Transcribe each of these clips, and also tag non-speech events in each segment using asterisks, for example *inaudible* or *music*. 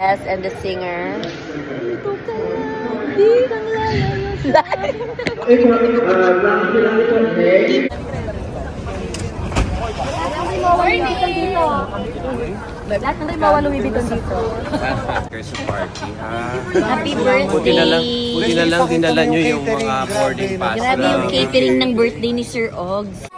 Yes, and the singer. Lahat ng Rimawa Louis Vuitton dito. Kayo sa party, ha? Happy birthday! Buti na lang, buti na lang dinala nyo yung mga boarding pass Grabe yung catering ng birthday ni Sir Ogs.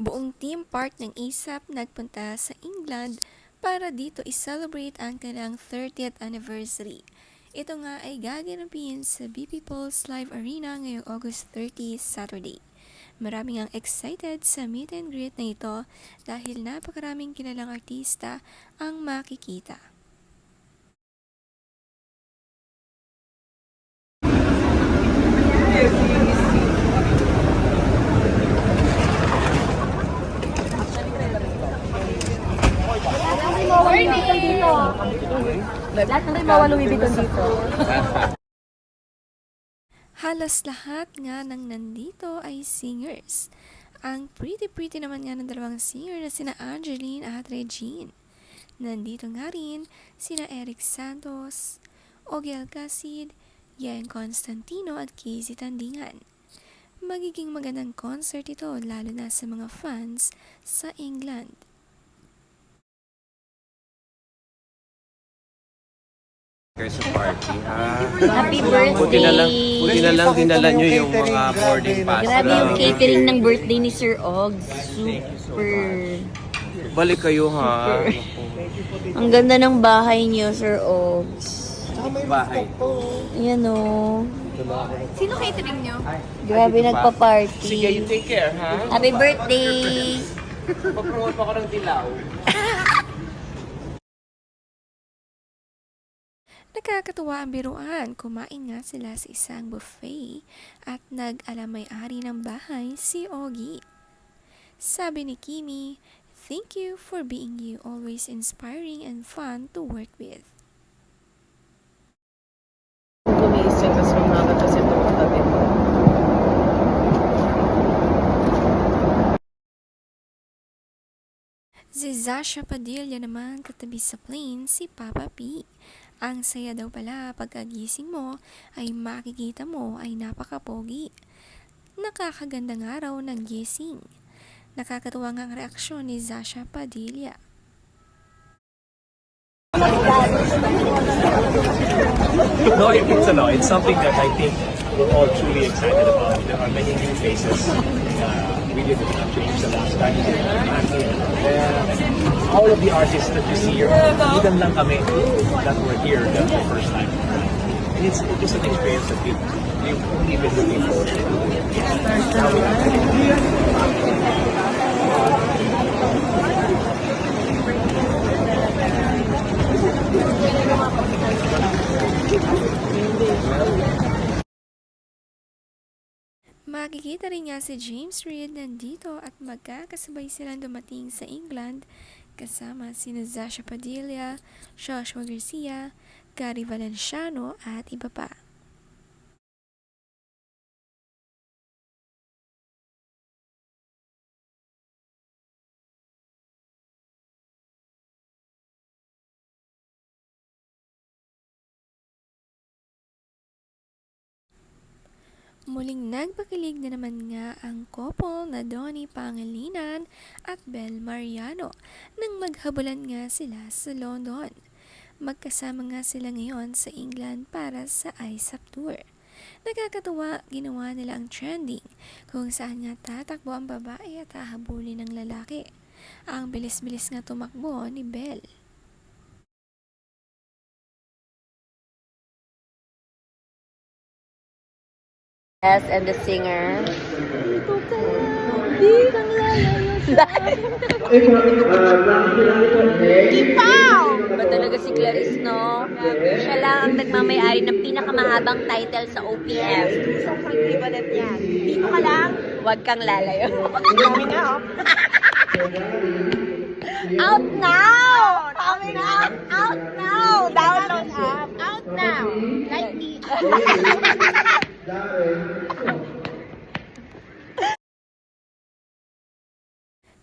Buong team part ng ASAP nagpunta sa England para dito i-celebrate ang kanilang 30th anniversary. Ito nga ay gaganapin sa BP Pulse Live Arena ngayong August 30, Saturday. Maraming ang excited sa meet and greet na ito dahil napakaraming kilalang artista ang makikita. Lahat ng Rimawa Louis Vuitton dito. Halos lahat nga ng nandito ay singers. Ang pretty-pretty naman nga ng dalawang singer na sina Angeline at Regine. Nandito nga rin sina Eric Santos, Ogie Alcacid, Yen Constantino at Casey Tandingan. Magiging magandang concert ito lalo na sa mga fans sa England. Sa party, ha? Happy birthday! Buti na lang, buti na lang dinala nyo yung mga boarding pass Grabe yung catering ng birthday ni Sir Ogs. Super. Balik kayo, ha? Ang ganda ng bahay niyo, Sir Ogs. Bahay. Ayan o. Sino catering nyo? Grabe nagpa-party. Sige, you take care, ha? Happy birthday! Pag-promote pa ako ng dilaw. *laughs* Nakakatuwa ang biruan. Kumain nga sila sa isang buffet at nag-alamay-ari ng bahay si Ogie. Sabi ni Kimi, Thank you for being you, always inspiring and fun to work with. Si Zasha Padilla naman katabi sa plane si Papa P. Ang saya daw pala pagkagising mo ay makikita mo ay napakapogi. Nakakagandang araw ng gising. Nakakatuwa ang reaksyon ni Zasha Padilla. No, it, it's a no. It's something that I think we're all truly excited about. There are many new faces. Uh, we did not change the last time. All of the artists that you see here, even lang kami that were here the, the first time. And it's, just an experience that we, we've only been looking forward to. Makikita rin nga si James Reid nandito at magkakasabay silang dumating sa England kasama sina Zasha Padilla, Joshua Garcia, Gary Valenciano at iba pa. Muling nagpakilig na naman nga ang couple na Donnie Pangilinan at Bel Mariano nang maghabulan nga sila sa London. Magkasama nga sila ngayon sa England para sa ISAP Tour. Nakakatuwa, ginawa nila ang trending kung saan nga tatakbo ang babae at hahabulin ng lalaki. Ang bilis-bilis nga tumakbo ni Belle. Yes, and the singer. Dito ka lang, di sa Ipaw! Ba talaga si Clarice, no? Siya lang ang nagmamayari ng pinakamahabang title sa OPM. Sobrang libadat yan. Dito ka lang. Huwag kang lalayo. Coming out. out now! Coming out! Out now! Download app. Out now! Like me! *laughs*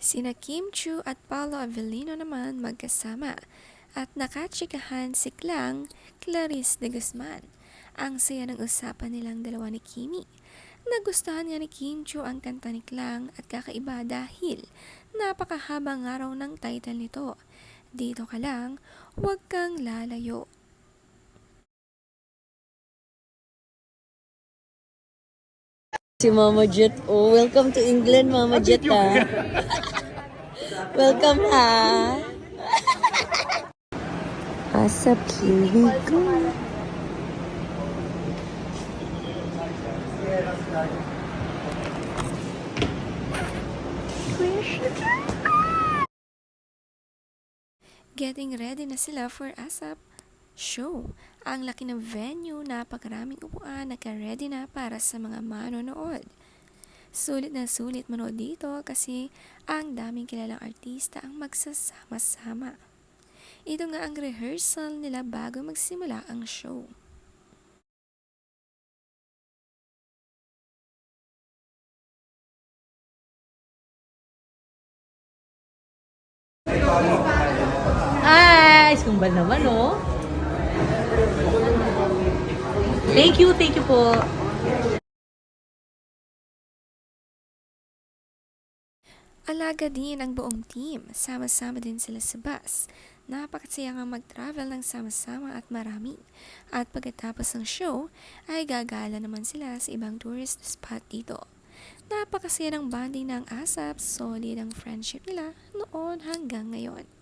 Sina Kim Chu at Paolo Avellino naman magkasama at nakachikahan si Klang Clarice de Guzman. Ang saya ng usapan nilang dalawa ni Kimi. Nagustuhan nga ni Kim Chu ang kanta ni Klang at kakaiba dahil napakahaba nga raw ng title nito. Dito ka lang, huwag kang lalayo. Si Mama Jet. Oh, welcome to England, Mama Jet, ah. welcome, ha. Asap, here we go. Getting ready na sila for ASAP show. Ang laki ng venue, napakaraming upuan, naka-ready na para sa mga manonood. Sulit na sulit manood dito kasi ang daming kilalang artista ang magsasama-sama. Ito nga ang rehearsal nila bago magsimula ang show. Ay, sumbal naman, oh. Thank you, thank you po. Alaga din ang buong team. Sama-sama din sila sa bus. Napakasaya nga mag-travel ng sama-sama at marami. At pagkatapos ng show, ay gagala naman sila sa ibang tourist spot dito. Napakasaya ng bonding ng ASAP, solid ang friendship nila noon hanggang ngayon.